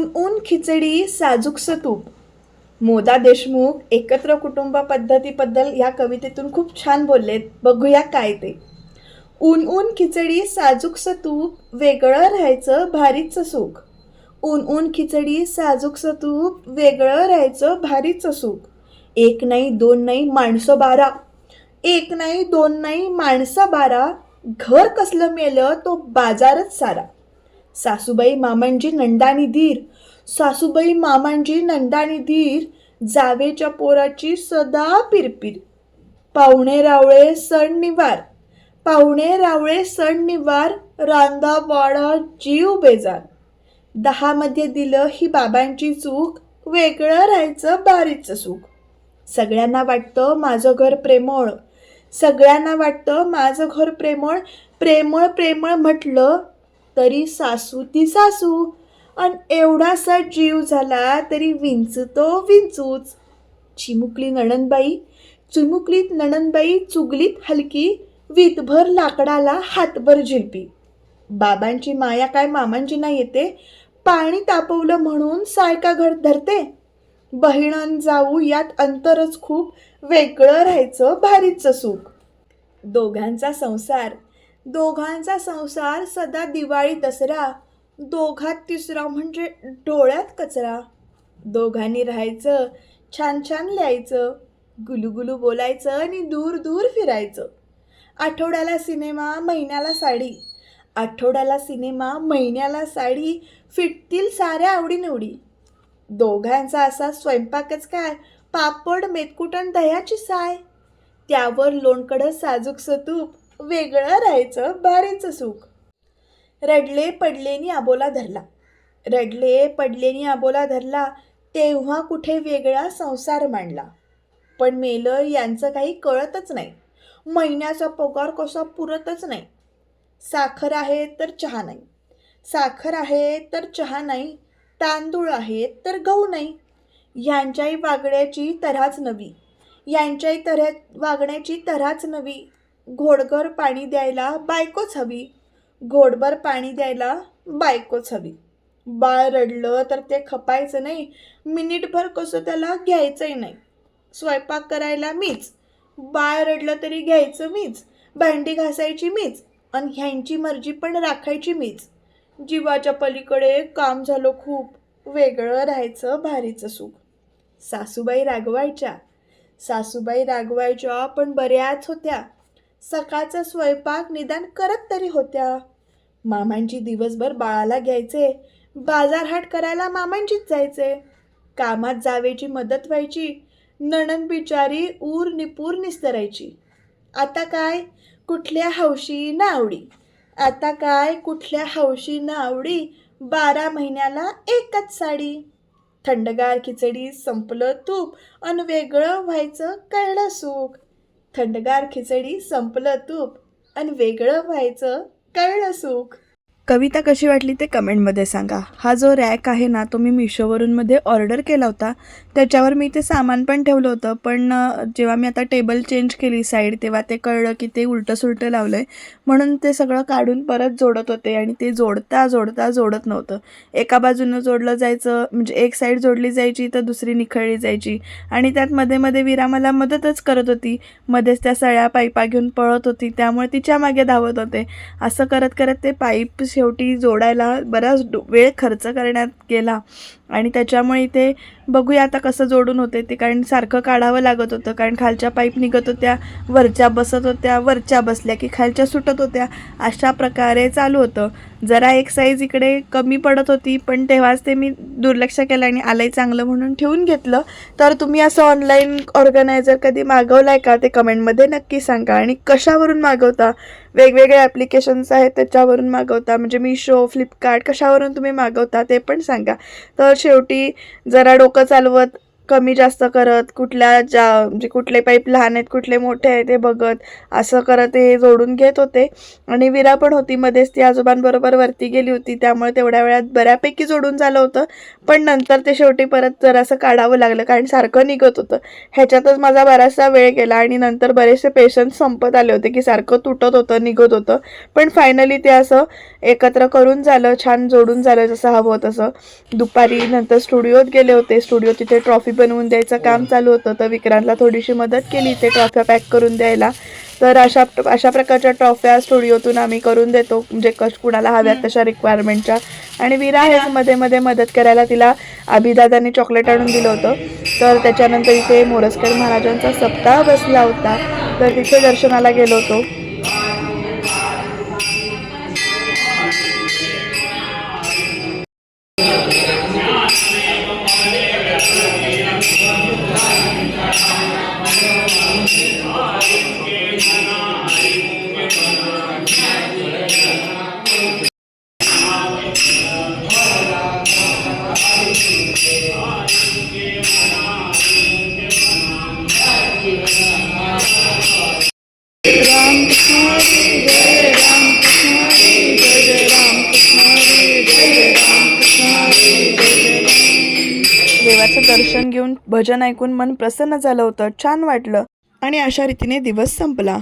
ऊन ऊन खिचडी साजूकसं तूप मोदा देशमुख एकत्र कुटुंब पद्धतीबद्दल या कवितेतून खूप छान बोललेत बघूया काय ते. ऊन ऊन खिचडी साजूकसं तूप वेगळं राहायचं भारीचं सुख. ऊन ऊन खिचडी साजूकसं तूप वेगळं राहायचं भारीचं सुख. एक नाही दोन नाही माणसं बारा. एक नाही दोन नाही माणसं बारा. घर कसलं मेलं तो बाजारच सारा. सासूबाई मामांजी नंदानी धीर. सासूबाई मामांजी नंदानी धीर जावेच्या पोराची सदा पिरपिर. पाहुणे रावळे सण निवार. पाहुणे रावळे सण निवार रांदा वाडा जीव बेजार. दहामध्ये दिलं ही बाबांची चूक वेगळं राहायचं बारीचं सुख. सगळ्यांना वाटतं माझं घर प्रेमळ. सगळ्यांना वाटतं माझं घर प्रेमळ. प्रेमळ प्रेमळ म्हटलं तरी सासू ती सासू. आणि एवढासा जीव झाला तरी विंचतो विंचूच. चिमुकली नणंदबाई चिमुकलीत नणंदबाई चुगलीत हलकी वीतभर लाकडाला हातभर झिलपी बाबांची माया काय मामांची नाही येते पाणी तापवलं म्हणून सायका घर धरते. बहिणन जाऊ यात अंतरच खूप वेगळं राहायचं भारीचं सुख. दोघांचा संसार दोघांचा संसार सदा दिवाळी दसरा दोघात तिसरा म्हणजे डोळ्यात कचरा. दोघांनी राहायचं छान छान लिहायचं गुलुगुलू बोलायचं आणि दूर दूर फिरायचं. आठवड्याला सिनेमा महिन्याला साडी. आठवड्याला सिनेमा महिन्याला साडी फिटतील साऱ्या आवडीनिवडी. दोघांचा असा स्वयंपाकच काय? पापड मेतकुटण दह्याची साय. त्यावर लोणकडं साजूक सतूप वेगळं राहायचं भारीचं सुख. रडले पडलेनी आबोला धरला. रडले पडलेनी आबोला धरला तेव्हा कुठे वेगळा संसार मांडला. पण मेलं यांचं काही कळतच नाही. महिन्याचा पगार कसा पुरतच नाही. साखर आहे तर चहा नाही. साखर आहे तर चहा नाही. तांदूळ आहेत तर गहू नाही. यांच्याही वागण्याची तऱ्हाच नवी. यांच्याही तऱ्हा वागण्याची तऱ्हाच नवी. घोडगर पाणी द्यायला बायकोच हवी. घोडभर पाणी द्यायला बायकोच हवी. बाळ रडलं तर ते खपायचं नाही. मिनिटभर कसं त्याला घ्यायचंही नाही. स्वयंपाक करायला मीच. बाळ रडलं तरी घ्यायचं मीच. भांडी घासायची मीच. आणि ह्यांची मर्जी पण राखायची मीच. जीवाच्या पलीकडे काम झालं खूप. वेगळं राहायचं भारीचं सुख. सासूबाई रागवायच्या. सासूबाई रागवायच्या पण बऱ्याच होत्या. सकाळचा स्वयंपाक निदान करत तरी होत्या. मामांची दिवसभर बाळाला घ्यायचे. बाजारहाट करायला मामांचीच जायचे. कामात जावेची मदत व्हायची. नणन बिचारी ऊर निपूर निस्तरायची. आता काय? कुठल्या हौशी ना आवडी? आता काय? कुठल्या हौशी ना आवडी? बारा महिन्याला एकच साडी. थंडगार खिचडी संपलं तूप अन वेगळं व्हायचं कळलं सुख. थंडगार खिचडी संपलं तूप आणि वेगळं व्हायचं कळलं सुख. कविता कशी वाटली ते कमेंटमध्ये सांगा. हा जो रॅक आहे ना तो मी मिशोवरूनमध्ये ऑर्डर केला होता. त्याच्यावर मी ते सामान पण ठेवलं होतं पण जेव्हा मी आता टेबल चेंज केली साईड तेव्हा ते कळलं की ते उलटं सुलटं लावलं आहे म्हणून ते सगळं काढून परत जोडत होते आणि ते जोडता जोडता जोडत नव्हतं. एका बाजूनं जोडलं जायचं म्हणजे एक साईड जोडली जायची तर दुसरी निखळली जायची. आणि त्यात मध्ये मध्ये विरा मला मदतच करत होती. मध्येच त्या सळ्या पाईपा घेऊन पळत होती त्यामुळे तिच्यामागे धावत होते. असं करत करत ते पाईप शेवटी जोडायला बराच डो- वेळ खर्च करण्यात गेला. आणि त्याच्यामुळे ते बघूया आता कसं जोडून होते ते. कारण सारखं काढावं लागत होतं. कारण खालच्या पाईप निघत होत्या वरच्या बसत होत्या वरच्या बसल्या की खालच्या सुटत होत्या. अशा प्रकारे चालू होतं. जरा एक साईज इकडे कमी पडत होती पण तेव्हाच ते मी दुर्लक्ष केलं आणि आलंय चांगलं म्हणून ठेवून घेतलं. तर तुम्ही असं ऑनलाईन ऑर्गनायझर कधी मागवलं आहे का? ते कमेंटमध्ये नक्की सांगा. आणि कशावरून मागवता? वेगवेगळे ॲप्लिकेशन्स आहेत त्याच्यावरून मागवता? म्हणजे मिशो फ्लिपकार्ट कशावरून तुम्ही मागवता ते पण सांगा. तर शेवटी जरा डोकं चालवत कमी जास्त करत कुठल्या जा म्हणजे कुठले पाईप लहान आहेत कुठले मोठे आहेत ते बघत असं करत हे जोडून घेत होते. आणि विरा पण होती मध्येच ती आजोबांबरोबर वरती गेली होती त्यामुळे तेवढ्या वेळात बऱ्यापैकी जोडून झालं होतं. पण नंतर ते शेवटी परत जरासं काढावं लागलं कारण सारखं निघत होतं. ह्याच्यातच माझा बराचसा वेळ गेला आणि नंतर बरेचसे पेशंट संपत आले होते की सारखं तुटत होतं निघत होतं. पण फायनली ते असं एकत्र करून झालं छान जोडून झालं जसं हवं तसं. दुपारी नंतर स्टुडिओत गेले होते स्टुडिओ तिथे ट्रॉफी बनवून द्यायचं काम चालू होतं. तर विक्रांतला थोडीशी मदत केली. ते ट्रॉफ्या पॅक करून द्यायला. तर अशा अशा प्रकारच्या ट्रॉफ्या स्टुडिओतून आम्ही करून देतो. म्हणजे कश कुणाला हव्यात तशा रिक्वायरमेंटच्या आणि विरा आहे मध्ये मध्ये मदत करायला तिला अभिदादांनी चॉकलेट आणून दिलं होतं. तर त्याच्यानंतर इथे मोरजकर महाराजांचा सप्ताह बसला होता. तर तिथे दर्शनाला गेलो होतो. दर्शन घेऊन भजन ऐकून मन प्रसन्न झालं होतं. छान वाटलं. आणि अशा रीतीने दिवस संपला.